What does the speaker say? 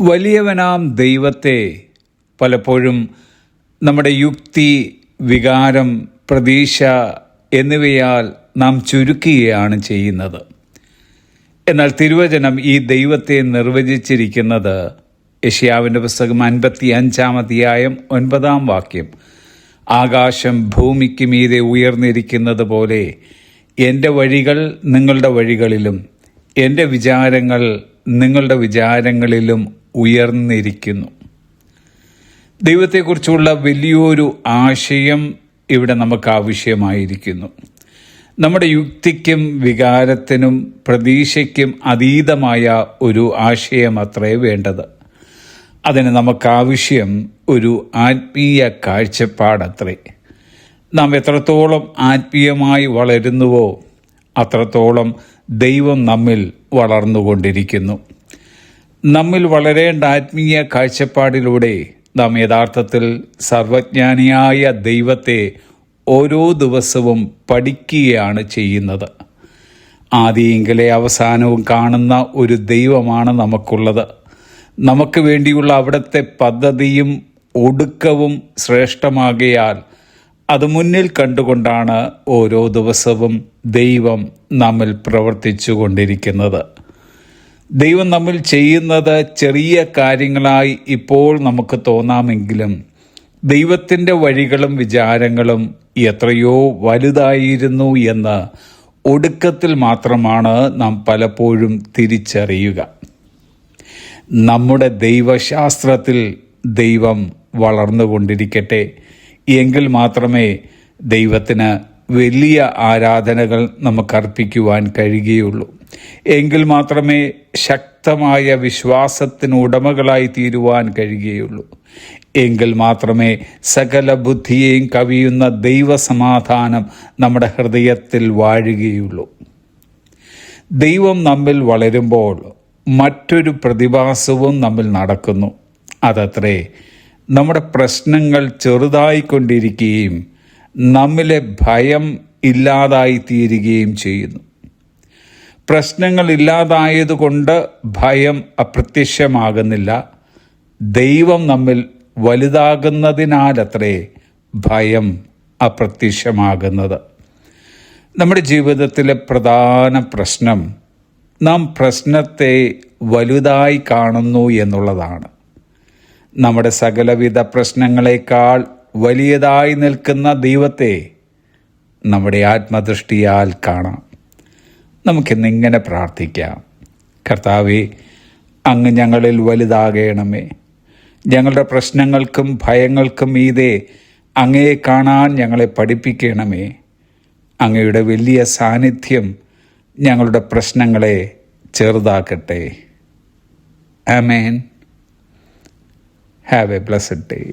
വലിയവനാം ദൈവത്തെ പലപ്പോഴും നമ്മുടെ യുക്തി വികാരം പ്രതീക്ഷ എന്നിവയാൽ നാം ചുരുക്കുകയാണ് ചെയ്യുന്നത്. എന്നാൽ തിരുവചനം ഈ ദൈവത്തെ നിർവചിച്ചിരിക്കുന്നത് യഷ്യാവിന്റെ പുസ്തകം അൻപത്തി അഞ്ചാം അധ്യായം ഒൻപതാം വാക്യം ആകാശം ഭൂമിക്ക് മീതെ ഉയർന്നിരിക്കുന്നത് പോലെ എന്റെ വഴികൾ നിങ്ങളുടെ വഴികളിലും എന്റെ വിചാരങ്ങൾ നിങ്ങളുടെ വിചാരങ്ങളിലും ഉയർന്നിരിക്കുന്നു. ദൈവത്തെക്കുറിച്ചുള്ള വലിയൊരു ആശയം ഇവിടെ നമുക്ക് ആവശ്യമായിരിക്കുന്നു. നമ്മുടെ യുക്തിക്കും വികാരത്തിനും പ്രതീക്ഷയ്ക്കും അതീതമായ ഒരു ആശയം അത്രേ വേണ്ടത്. അതിന് നമുക്കാവശ്യം ഒരു ആത്മീയ കാഴ്ചപ്പാടത്രേ. നാം എത്രത്തോളം ആത്മീയമായി വളരുന്നുവോ അത്രത്തോളം ദൈവം നമ്മിൽ വളർന്നുകൊണ്ടിരിക്കുന്നു. നമ്മിൽ വളരേണ്ട ആത്മീയ കാഴ്ചപ്പാടിലൂടെ നാം യഥാർത്ഥത്തിൽ സർവജ്ഞാനിയായ ദൈവത്തെ ഓരോ ദിവസവും പഠിക്കുകയാണ് ചെയ്യുന്നത്. ആദിയെങ്കിലെ അവസാനവും കാണുന്ന ഒരു ദൈവമാണ് നമുക്കുള്ളത്. നമുക്ക് വേണ്ടിയുള്ള അവിടുത്തെ പദ്ധതിയും ഒടുക്കവും ശ്രേഷ്ഠമാകയാൽ അത് മുന്നിൽ കണ്ടുകൊണ്ടാണ് ഓരോ ദിവസവും ദൈവം നമ്മിൽ പ്രവർത്തിച്ചു കൊണ്ടിരിക്കുന്നത് ദൈവം നമ്മൾ ചെയ്യുന്നത് ചെറിയ കാര്യങ്ങളായി ഇപ്പോൾ നമുക്ക് തോന്നാമെങ്കിലും ദൈവത്തിന്റെ വഴികളും വിചാരങ്ങളും എത്രയോ വലുതായിരുന്നു എന്ന് ഒടുക്കത്തിൽ മാത്രമാണ് നാം പലപ്പോഴും തിരിച്ചറിയുക. നമ്മുടെ ദൈവശാസ്ത്രത്തിൽ ദൈവം വളർന്നുകൊണ്ടിരിക്കട്ടെ എങ്കിൽ മാത്രമേ ദൈവത്തിന് വലിയ ആരാധനകൾ നമുക്ക് അർപ്പിക്കുവാൻ കഴിയുകയുള്ളൂ. എങ്കിൽ മാത്രമേ ശക്തമായ വിശ്വാസത്തിന് ഉടമകളായി തീരുവാൻ കഴിയുകയുള്ളൂ. എങ്കിൽ മാത്രമേ സകല ബുദ്ധിയെയും കവിയുന്ന ദൈവസമാധാനം നമ്മുടെ ഹൃദയത്തിൽ വാഴുകയുള്ളൂ. ദൈവം നമ്മിൽ വളരുമ്പോൾ മറ്റൊരു പ്രതിഭാസവും നമ്മിൽ നടക്കുന്നു. അതത്രേ നമ്മുടെ പ്രശ്നങ്ങൾ ചെറുതായിക്കൊണ്ടിരിക്കുകയും നമ്മിലെ ഭയം ഇല്ലാതായി തീരുകയും ചെയ്യുന്നു. പ്രശ്നങ്ങൾ ഇല്ലാതായതുകൊണ്ട് ഭയം അപ്രത്യക്ഷമാകുന്നില്ല. ദൈവം നമ്മിൽ വലുതാകുന്നതിനാലത്രേ ഭയം അപ്രത്യക്ഷമാകുന്നത്. നമ്മുടെ ജീവിതത്തിലെ പ്രധാന പ്രശ്നം നാം പ്രശ്നത്തെ വലുതായി കാണുന്നു എന്നുള്ളതാണ്. നമ്മുടെ സകലവിധ പ്രശ്നങ്ങളെക്കാൾ വലിയതായി നിൽക്കുന്ന ദൈവത്തെ നമ്മുടെ ആത്മദൃഷ്ടിയാൽ കാണാം. നമുക്കിന്നിങ്ങനെ പ്രാർത്ഥിക്കാം. കർത്താവെ അങ്ങ് ഞങ്ങളിൽ വലുതാകേണമേ. ഞങ്ങളുടെ പ്രശ്നങ്ങൾക്കും ഭയങ്ങൾക്കും മീതെ അങ്ങയെ കാണാൻ ഞങ്ങളെ പഠിപ്പിക്കണമേ. അങ്ങയുടെ വലിയ സാന്നിധ്യം ഞങ്ങളുടെ പ്രശ്നങ്ങളെ ചെറുതാക്കട്ടെ. ആമേൻ. Have a blessed day